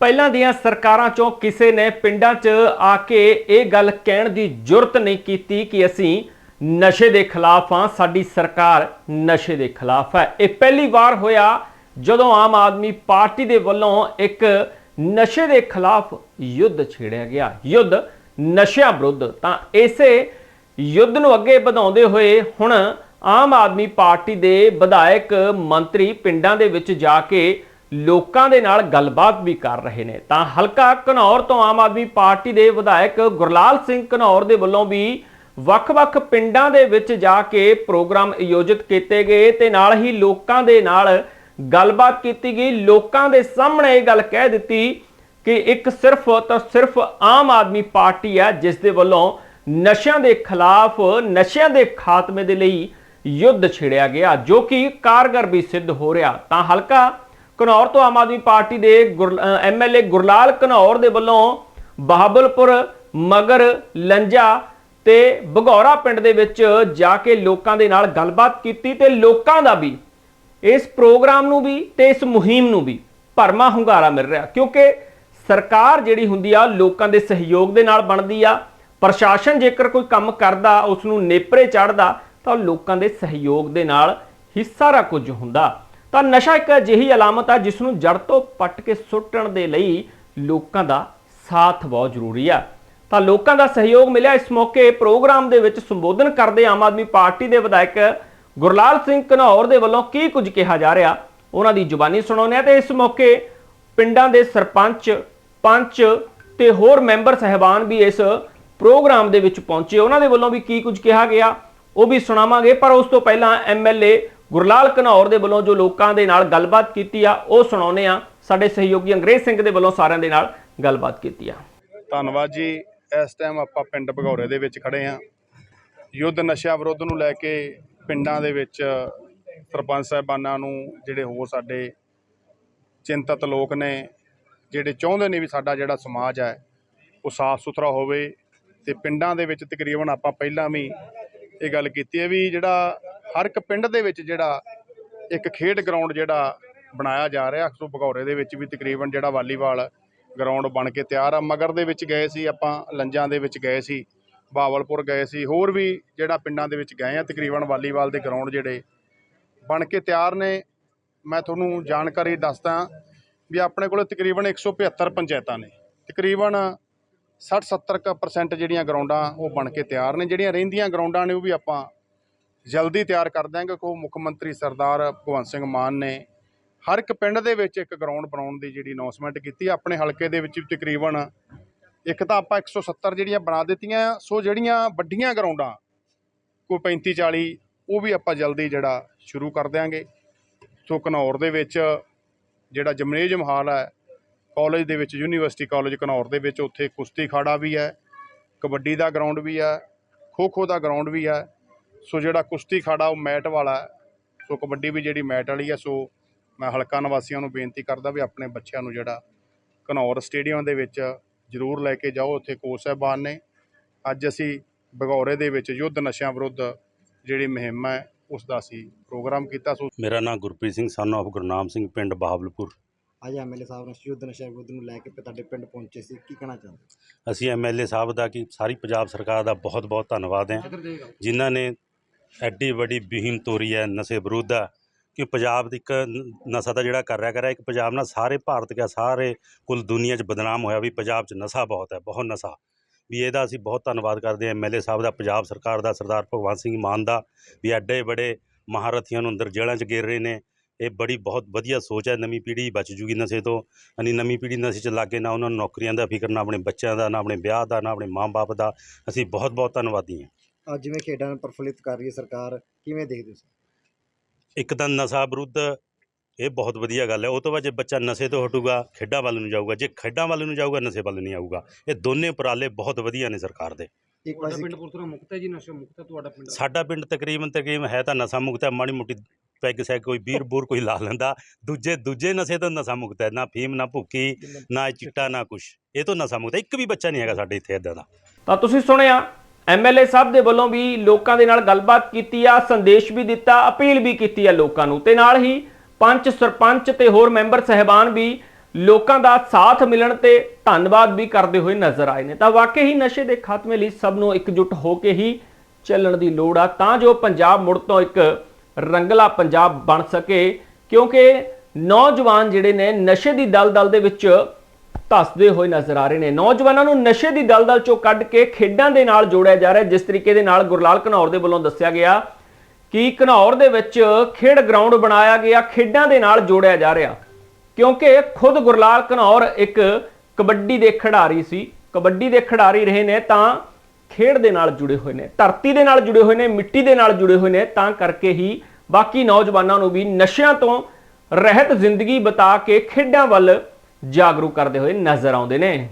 ਪਹਿਲਾਂ ਦੀਆਂ ਸਰਕਾਰਾਂ ਚੋਂ ਕਿਸੇ ਨੇ ਪਿੰਡਾਂ 'ਚ ਆ ਕੇ ਇਹ ਗੱਲ ਕਹਿਣ ਦੀ ਜੁਰਤ ਨਹੀਂ ਕੀਤੀ ਕਿ ਅਸੀਂ ਨਸ਼ੇ ਦੇ ਖਿਲਾਫ ਹਾਂ, ਸਾਡੀ ਸਰਕਾਰ ਨਸ਼ੇ ਦੇ ਖਿਲਾਫ ਹੈ। ਇਹ ਪਹਿਲੀ ਵਾਰ ਹੋਇਆ ਜਦੋਂ ਆਮ ਆਦਮੀ ਪਾਰਟੀ ਦੇ ਵੱਲੋਂ ਇੱਕ ਨਸ਼ੇ ਦੇ ਖਿਲਾਫ ਯੁੱਧ ਛੇੜਿਆ ਗਿਆ। ਯੁੱਧ ਨਸ਼ਿਆਂ ਵਿਰੁੱਧ। ਤਾਂ ਇਸੇ ਯੁੱਧ ਨੂੰ ਅੱਗੇ ਵਧਾਉਂਦੇ ਹੋਏ ਹੁਣ ਆਮ ਆਦਮੀ ਪਾਰਟੀ ਦੇ ਵਿਧਾਇਕ ਮੰਤਰੀ ਪਿੰਡਾਂ ਦੇ ਵਿੱਚ ਜਾ ਕੇ ਲੋਕਾਂ ਦੇ ਨਾਲ ਗੱਲਬਾਤ ਵੀ ਕਰ ਰਹੇ ਨੇ। ਤਾਂ ਹਲਕਾ ਘਨੌਰ ਤੋਂ ਆਮ ਆਦਮੀ ਪਾਰਟੀ ਦੇ ਵਿਧਾਇਕ ਗੁਰਲਾਲ ਸਿੰਘ ਘਨੌਰ ਦੇ ਵੱਲੋਂ ਵੀ ਵੱਖ-ਵੱਖ ਪਿੰਡਾਂ ਦੇ ਵਿੱਚ ਜਾ ਕੇ ਪ੍ਰੋਗਰਾਮ ਆਯੋਜਿਤ ਕੀਤੇ ਗਏ ਤੇ ਨਾਲ ਹੀ ਲੋਕਾਂ ਦੇ ਨਾਲ ਗੱਲਬਾਤ ਕੀਤੀ ਗਈ। ਲੋਕਾਂ ਦੇ ਸਾਹਮਣੇ ਇਹ ਗੱਲ ਕਹਿ ਦਿੱਤੀ ਕਿ ਇੱਕ ਸਿਰਫ ਤਾਂ ਸਿਰਫ ਆਮ ਆਦਮੀ ਪਾਰਟੀ ਹੈ ਜਿਸ ਦੇ ਵੱਲੋਂ ਨਸ਼ਿਆਂ ਦੇ ਖਿਲਾਫ, ਨਸ਼ਿਆਂ ਦੇ ਖਾਤਮੇ ਦੇ ਲਈ ਯੁੱਧ ਛਿੜਿਆ ਗਿਆ, ਜੋ ਕਿ ਕਾਰਗਰ ਵੀ ਸਿੱਧ ਹੋ ਰਿਹਾ। ਤਾਂ ਹਲਕਾ ਘਨੌਰ ਤੋਂ ਆਮ ਆਦਮੀ ਪਾਰਟੀ ਦੇ ਐਮਐਲਏ ਗੁਰਲਾਲ ਘਨੌਰ ਦੇ ਵੱਲੋਂ ਬਹਾਬਲਪੁਰ, ਮਗਰ, ਲੰਜਾ ਤੇ ਬਗੌਰਾ ਪਿੰਡ ਦੇ ਵਿੱਚ ਜਾ ਕੇ ਲੋਕਾਂ ਦੇ ਨਾਲ ਗੱਲਬਾਤ ਕੀਤੀ ਤੇ ਲੋਕਾਂ ਦਾ ਵੀ, ਇਸ ਪ੍ਰੋਗਰਾਮ ਨੂੰ ਵੀ ਤੇ ਇਸ ਮੁਹਿੰਮ ਨੂੰ ਵੀ ਭਰਮਾ ਹੁੰਗਾਰਾ ਮਿਲ ਰਿਹਾ। ਕਿਉਂਕਿ ਸਰਕਾਰ ਜਿਹੜੀ ਹੁੰਦੀ ਆ, ਲੋਕਾਂ ਦੇ ਸਹਿਯੋਗ ਦੇ ਨਾਲ ਬਣਦੀ ਆ। ਪ੍ਰਸ਼ਾਸਨ ਜੇਕਰ ਕੋਈ ਕੰਮ ਕਰਦਾ ਉਸ ਨੂੰ ਨੇਪਰੇ ਚੜਦਾ ਤਾਂ ਲੋਕਾਂ ਦੇ ਸਹਿਯੋਗ ਦੇ ਨਾਲ ਹੀ ਸਾਰਾ ਕੁਝ ਹੁੰਦਾ। ਤਾਂ ਨਸ਼ਾ ਇੱਕ ਅਜਿਹੀ ਅਲਾਮਤ ਆ ਜਿਸ ਨੂੰ ਜੜ ਤੋਂ ਪੱਟ ਕੇ ਸੁੱਟਣ ਦੇ ਲਈ ਲੋਕਾਂ ਦਾ ਸਾਥ ਬਹੁਤ ਜ਼ਰੂਰੀ ਆ। ਤਾਂ ਲੋਕਾਂ ਦਾ ਸਹਿਯੋਗ ਮਿਲਿਆ ਇਸ ਮੌਕੇ ਪ੍ਰੋਗਰਾਮ ਦੇ ਵਿੱਚ ਸੰਬੋਧਨ ਕਰਦੇ ਆਮ ਆਦਮੀ ਪਾਰਟੀ ਦੇ ਵਿਧਾਇਕ ਗੁਰਲਾਲ ਸਿੰਘ ਘਨੌਰ ਦੇ ਵੱਲੋਂ ਕੀ ਕੁਝ ਕਿਹਾ ਜਾ ਰਿਹਾ, ਉਹਨਾਂ ਦੀ ਜ਼ੁਬਾਨੀ ਸੁਣਾਉਂਦੇ ਆ ਤੇ ਇਸ ਮੌਕੇ ਪਿੰਡਾਂ ਦੇ ਸਰਪੰਚ, ਪੰਚ ਤੇ ਹੋਰ ਮੈਂਬਰ ਸਹਿਬਾਨ ਵੀ ਇਸ ਪ੍ਰੋਗਰਾਮ ਦੇ ਵਿੱਚ ਪਹੁੰਚੇ। ਉਹਨਾਂ ਦੇ ਵੱਲੋਂ ਵੀ ਕੀ ਕੁਝ ਕਿਹਾ ਗਿਆ, ਉਹ ਵੀ ਸੁਣਾਵਾਂਗੇ, ਪਰ ਉਸ ਤੋਂ ਪਹਿਲਾਂ ਐਮਐਲਏ ਗੁਰਲਾਲ ਘਨੌਰ ਦੇ ਵੱਲੋਂ ਜੋ ਲੋਕਾਂ ਦੇ ਨਾਲ ਗੱਲਬਾਤ ਕੀਤੀ ਆ, ਉਹ ਸੁਣਾਉਂਦੇ ਆ ਸਾਡੇ ਸਹਿਯੋਗੀ ਅੰਗਰੇਜ਼ ਸਿੰਘ ਦੇ ਵੱਲੋਂ ਸਾਰਿਆਂ ਦੇ ਨਾਲ ਗੱਲਬਾਤ ਕੀਤੀ ਆ। ਧੰਨਵਾਦ ਜੀ। ਇਸ ਟਾਈਮ ਆਪਾਂ ਪਿੰਡ ਭਗੌਰੇ ਦੇ ਵਿੱਚ ਖੜੇ ਆਂ ਯੁੱਧ ਨਸ਼ਾ ਵਿਰੁੱਧ ਨੂੰ ਲੈ ਕੇ ਪਿੰਡਾਂ ਦੇ ਵਿੱਚ ਸਰਪੰਚ ਸਾਹਿਬਾਨਾਂ ਨੂੰ ਜਿਹੜੇ ਹੋਰ ਸਾਡੇ ਚਿੰਤਤ ਲੋਕ ਨੇ, ਜਿਹੜੇ ਚਾਹੁੰਦੇ ਨੇ ਵੀ ਸਾਡਾ ਜਿਹੜਾ ਸਮਾਜ ਹੈ, ਉਹ ਸਾਫ਼ ਸੁਥਰਾ ਹੋਵੇ। ਤੇ ਪਿੰਡਾਂ ਦੇ ਵਿੱਚ ਤਕਰੀਬਨ ਆਪਾਂ ਪਹਿਲਾਂ ਵੀ ਇਹ ਗੱਲ ਕੀਤੀ ਹੈ ਵੀ ਜਿਹੜਾ ਹਰ ਇੱਕ ਪਿੰਡ ਦੇ ਵਿੱਚ ਜਿਹੜਾ ਇੱਕ ਖੇਡ ਗਰਾਊਂਡ ਜਿਹੜਾ ਬਣਾਇਆ ਜਾ ਰਿਹਾ ਸੋ ਭਗੌਰੇ ਦੇ ਵਿੱਚ ਵੀ ਤਕਰੀਬਨ ਜਿਹੜਾ ਵਾਲੀਬਾਲ ਗਰਾਊਂਡ ਬਣ ਕੇ ਤਿਆਰ ਆ। ਮਗਰ ਦੇ ਵਿੱਚ ਗਏ ਸੀ, ਆਪਾਂ ਲੰਜਾਂ ਦੇ ਵਿੱਚ ਗਏ ਸੀ, ਬਾਵਲਪੁਰ ਗਏ ਸੀ, ਹੋਰ ਵੀ ਜਿਹੜਾ ਪਿੰਡਾਂ ਦੇ ਵਿੱਚ ਗਏ ਆ, ਤਕਰੀਬਨ ਵਾਲੀਬਾਲ ਦੇ ਗਰਾਊਂਡ ਜਿਹੜੇ ਬਣ ਕੇ ਤਿਆਰ ਨੇ। ਮੈਂ ਤੁਹਾਨੂੰ ਜਾਣਕਾਰੀ ਦੱਸਦਾ ਵੀ ਆਪਣੇ ਕੋਲ ਤਕਰੀਬਨ 175 ਪੰਚਾਇਤਾਂ ਨੇ। ਤਕਰੀਬਨ 60-70% ਜਿਹੜੀਆਂ ਗਰਾਊਂਡਾਂ ਉਹ ਬਣ ਕੇ ਤਿਆਰ ਨੇ। ਜਿਹੜੀਆਂ ਰਹਿੰਦੀਆਂ ਗਰਾਊਂਡਾਂ ਨੇ ਉਹ ਵੀ ਆਪਾਂ ਜਲਦੀ ਤਿਆਰ ਕਰ ਦਾਂਗੇ ਕੋ ਮੁੱਖ ਮੰਤਰੀ ਸਰਦਾਰ ਭਗਵੰਤ ਸਿੰਘ ਮਾਨ ਨੇ ਹਰ ਇੱਕ ਪਿੰਡ ਦੇ ਵਿੱਚ ਇੱਕ ਗਰਾਊਂਡ ਬਣਾਉਣ ਦੀ ਜਿਹੜੀ ਅਨਾਉਂਸਮੈਂਟ ਕੀਤੀ ਆਪਣੇ ਹਲਕੇ ਦੇ ਵਿੱਚ ਤਕਰੀਬਨ ਇੱਕ ਤਾਂ ਆਪਾਂ 170 ਜਿਹੜੀਆਂ ਬਣਾ ਦਿੱਤੀਆਂ, ਸੋ ਜਿਹੜੀਆਂ ਵੱਡੀਆਂ ਗਰਾਊਂਡਾਂ ਕੋਈ 35 40 ਉਹ ਵੀ ਆਪਾਂ ਜਲਦੀ ਜਿਹੜਾ ਸ਼ੁਰੂ ਕਰ ਦਿਆਂਗੇ। ਸੋ ਘਨੌਰ ਦੇ ਵਿੱਚ ਜਿਹੜਾ ਜਮਨੇਜਮ ਹਾਲ ਹੈ ਕਾਲਜ ਦੇ ਵਿੱਚ ਯੂਨੀਵਰਸਿਟੀ ਕਾਲਜ ਘਨੌਰ ਦੇ ਵਿੱਚ, ਉੱਥੇ ਕੁਸ਼ਤੀ ਖਾੜਾ ਵੀ ਹੈ, ਕਬੱਡੀ ਦਾ ਗਰਾਊਂਡ ਵੀ ਹੈ ਖੋ ਖੋ ਦਾ ਗਰਾਊਂਡ ਵੀ ਹੈ। ਸੋ ਜਿਹੜਾ ਕੁਸ਼ਤੀ ਖਾੜਾ ਉਹ ਮੈਟ ਵਾਲਾ ਹੈ ਸੋ ਕਬੱਡੀ ਵੀ ਜਿਹੜੀ ਮੈਟ ਵਾਲੀ ਹੈ ਸੋ ਮੈਂ ਹਲਕਾ ਨਿਵਾਸੀਆਂ ਨੂੰ ਬੇਨਤੀ ਕਰਦਾ ਵੀ ਆਪਣੇ ਬੱਚਿਆਂ ਨੂੰ ਜਿਹੜਾ ਘਨੌਰ ਸਟੇਡੀਅਮ ਦੇ ਵਿੱਚ ਜ਼ਰੂਰ ਲੈ ਕੇ ਜਾਓ ਉੱਥੇ ਕੋਚ ਸਾਹਿਬਾਨ ਨੇ। ਅੱਜ ਅਸੀਂ ਬਗੌਰੇ ਦੇ ਵਿੱਚ ਯੁੱਧ ਨਸ਼ਿਆਂ ਵਿਰੁੱਧ ਜਿਹੜੀ ਮੁਹਿੰਮ ਹੈ ਉਸ ਦਾ ਅਸੀਂ ਪ੍ਰੋਗਰਾਮ ਕੀਤਾ। ਸੋ ਮੇਰਾ ਨਾਮ ਗੁਰਪ੍ਰੀਤ ਸਿੰਘ ਸਨ of ਗੁਰਨਾਮ ਸਿੰਘ ਪਿੰਡ ਬਹਾਵਲਪੁਰ। ਅੱਜ ਐਮਐਲਏ ਸਾਹਿਬ ਨੇ ਯੁੱਧ ਨਸ਼ਾ ਵਿਰੁੱਧ ਨੂੰ ਲੈ ਕੇ ਤੁਹਾਡੇ ਪਿੰਡ ਪਹੁੰਚੇ ਸੀ ਕੀ ਕਹਿਣਾ ਚਾਹੁੰਦੇ ਅਸੀਂ ਐਮਐਲਏ ਸਾਹਿਬ ਦਾ ਕਿ ਸਾਰੀ ਪੰਜਾਬ ਸਰਕਾਰ ਦਾ ਬਹੁਤ ਬਹੁਤ ਧੰਨਵਾਦ ਹੈ ਜਿਨ੍ਹਾਂ ਨੇ ਐਡੀ ਵੱਡੀ ਮੁਹਿੰਮ ਤੋਰੀ ਹੈ ਨਸ਼ੇ ਵਿਰੁੱਧ ਆ ਕਿ ਪੰਜਾਬ ਦੀ ਇੱਕ ਨਸ਼ਾ ਦਾ ਜਿਹੜਾ ਕਰ ਰਿਹਾ ਕਰ ਰਿਹਾ, ਇੱਕ ਪੰਜਾਬ ਨਾਲ ਸਾਰੇ ਭਾਰਤ ਕਿਆ ਸਾਰੇ ਕੁੱਲ ਦੁਨੀਆ 'ਚ ਬਦਨਾਮ ਹੋਇਆ ਵੀ ਪੰਜਾਬ 'ਚ ਨਸ਼ਾ ਬਹੁਤ ਹੈ, ਬਹੁਤ ਨਸ਼ਾ। ਵੀ ਇਹਦਾ ਅਸੀਂ ਬਹੁਤ ਧੰਨਵਾਦ ਕਰਦੇ ਹਾਂ ਐਮਐਲਏ ਸਾਹਿਬ ਦਾ, ਪੰਜਾਬ ਸਰਕਾਰ ਦਾ, ਸਰਦਾਰ ਭਗਵੰਤ ਸਿੰਘ ਮਾਨ ਦਾ, ਵੀ ਐਡੇ ਬੜੇ ਮਹਾਰਥੀਆਂ ਨੂੰ ਅੰਦਰ ਜੇਲ੍ਹਾਂ 'ਚ ਗੇਰ ਰਹੇ ਨੇ। ਇਹ ਬੜੀ ਬਹੁਤ ਵਧੀਆ ਸੋਚ ਹੈ, ਨਵੀਂ ਪੀੜ੍ਹੀ ਬਚ ਜੂਗੀ ਨਸ਼ੇ ਤੋਂ। ਯਾਨੀ ਨਵੀਂ ਪੀੜ੍ਹੀ ਨਸ਼ੇ 'ਚ ਲੱਗੇ ਨਾ ਉਹਨਾਂ ਨੂੰ ਨੌਕਰੀਆਂ ਦਾ ਫਿਕਰ, ਨਾ ਆਪਣੇ ਬੱਚਿਆਂ ਦਾ, ਨਾ ਆਪਣੇ ਵਿਆਹ ਦਾ, ਨਾ ਆਪਣੇ ਮਾਂ-ਬਾਪ ਦਾ। ਅਸੀਂ ਬਹੁਤ ਬਹੁਤ ਧੰਨਵਾਦੀ ਹਾਂ। ਅੱਜ ਜਿਵੇਂ ਖੇਡਾਂ ਨੂੰ ਪ੍ਰਫੁੱਲਿਤ ਕਰ ਰਹੀ ਹੈ ਸਰਕਾਰ ਕਿਵੇਂ ਦੇਖਦੇ ਹੋ ਇੱਕ ਤਾਂ ਨਸ਼ਾ ਵਿਰੁੱਧ ਇਹ ਬਹੁਤ ਵਧੀਆ ਗੱਲ ਹੈ। ਉਹ ਤੋਂ ਬਾਅਦ ਜੇ ਬੱਚਾ ਨਸ਼ੇ ਤੋਂ ਹਟੂਗਾ ਖੇਡਾਂ ਵੱਲ ਨੂੰ ਜਾਊਗਾ। ਜੇ ਖੇਡਾਂ ਵੱਲ ਨੂੰ ਜਾਊਗਾ ਨਸ਼ੇ ਵੱਲ ਨਹੀਂ ਆਊਗਾ। ਇਹ ਦੋਨੇ ਉਪਰਾਲੇ ਬਹੁਤ ਵਧੀਆ ਨੇ ਸਰਕਾਰ ਦੇ। ਇੱਕ ਤੁਹਾਡਾ ਪਾਸੇ ਪਿੰਡ ਪੁਰਤਰਾ ਮੁਕਤ ਹੈ ਜੀ? ਨਸ਼ਾ ਮੁਕਤ ਹੈ ਤੁਹਾਡਾ ਪਿੰਡ? ਸਾਡਾ ਪਿੰਡ ਤਕਰੀਬਨ ਤਕਰੀਬਨ ਹੈ ਤਾਂ ਨਸ਼ਾ ਮੁਕਤ ਹੈ। ਮਾੜੀ ਮੋਟੀ ਪੈਗ ਸੈਗ ਕੋਈ ਬੀਰ ਬੂਰ ਕੋਈ ਲਾ ਲੈਂਦਾ। ਦੂਜੇ ਦੂਜੇ ਨਸ਼ੇ ਤੋਂ ਨਸ਼ਾ ਮੁਕਤ ਹੈ। ਨਾ ਫੀਮ ਨਾ ਭੁੱਕੀ ਨਾ ਇਹ ਚਿੱਟਾ ਨਾ ਕੁਛ। ਇਹ ਤੋਂ ਨਸ਼ਾ ਮੁਕਤ ਹੈ। ਇੱਕ ਵੀ ਬੱਚਾ ਨਹੀਂ ਹੈਗਾ ਸਾਡੇ ਇੱਥੇ ਇਦਾਂ ਦਾ। ਤਾਂ ਤੁਸੀਂ ਸੁਣਿਆ ਐਮਐਲਏ ਸਾਹਿਬ ਦੇ ਵੱਲੋਂ ਵੀ ਲੋਕਾਂ ਦੇ ਨਾਲ ਗੱਲਬਾਤ ਕੀਤੀ ਆ, ਸੰਦੇਸ਼ ਵੀ ਦਿੱਤਾ, ਅਪੀਲ ਵੀ ਕੀਤੀ ਆ ਲੋਕਾਂ ਨੂੰ। ਤੇ ਨਾਲ ਹੀ ਪੰਚ ਸਰਪੰਚ ਤੇ ਹੋਰ ਮੈਂਬਰ ਸਹਿਬਾਨ ਵੀ ਲੋਕਾਂ ਦਾ ਸਾਥ ਮਿਲਣ ਤੇ ਧੰਨਵਾਦ ਵੀ ਕਰਦੇ ਹੋਏ ਨਜ਼ਰ ਆਏ ਨੇ। ਤਾਂ ਵਾਕਈ ਹੀ ਨਸ਼ੇ ਦੇ ਖਾਤਮੇ ਲਈ ਸਭ ਨੂੰ ਇਕਜੁੱਟ ਹੋ ਕੇ ਹੀ ਚੱਲਣ ਦੀ ਲੋੜ ਆ। ਤਾਂ ਜੋ ਪੰਜਾਬ ਮੁੜ ਤੋਂ ਇੱਕ ਰੰਗਲਾ ਪੰਜਾਬ ਬਣ ਸਕੇ, ਕਿਉਂਕਿ ਨੌਜਵਾਨ ਜਿਹੜੇ ਨੇ ਨਸ਼ੇ ਦੀ ਦਲਦਲ ਦੇ ਵਿੱਚ ਧੱਸਦੇ ਹੋਏ ਨਜ਼ਰ ਆ ਰਹੇ ਨੇ। ਨੌਜਵਾਨਾਂ ਨੂੰ ਨਸ਼ੇ ਦੀ ਦਲਦਲ ਚੋਂ ਕੱਢ ਕੇ ਖੇਡਾਂ ਦੇ ਨਾਲ ਜੋੜਿਆ ਜਾ ਰਿਹਾ ਜਿਸ ਤਰੀਕੇ ਦੇ ਨਾਲ ਗੁਰਲਾਲ ਘਨੌਰ ਦੇ ਵੱਲੋਂ ਦੱਸਿਆ ਗਿਆ ਕਿ ਘਨੌਰ ਦੇ ਵਿੱਚ ਖੇਡ ਗਰਾਊਂਡ ਬਣਾਇਆ ਗਿਆ, ਖੇਡਾਂ ਦੇ ਨਾਲ ਜੋੜਿਆ ਜਾ ਰਿਹਾ। ਕਿਉਂਕਿ ਖੁਦ ਗੁਰਲਾਲ ਘਨੌਰ ਇੱਕ ਕਬੱਡੀ ਦੇ ਖਿਡਾਰੀ ਸੀ, ਕਬੱਡੀ ਦੇ ਖਿਡਾਰੀ ਰਹੇ ਨੇ ਤਾਂ ਖੇਡ ਦੇ ਨਾਲ ਜੁੜੇ ਹੋਏ ਨੇ, ਧਰਤੀ ਦੇ ਨਾਲ ਜੁੜੇ ਹੋਏ ਨੇ, ਮਿੱਟੀ ਦੇ ਨਾਲ ਜੁੜੇ ਹੋਏ ਨੇ, ਤਾਂ ਕਰਕੇ ਹੀ ਬਾਕੀ ਨੌਜਵਾਨਾਂ ਨੂੰ ਵੀ ਨਸ਼ਿਆਂ ਤੋਂ ਰਹਿਤ ਜ਼ਿੰਦਗੀ ਬਿਤਾ ਕੇ ਖੇਡਾਂ ਵੱਲ ਜਾਗਰੂਕ ਕਰਦੇ ਹੋਏ ਨਜ਼ਰ ਆਉਂਦੇ ਨੇ।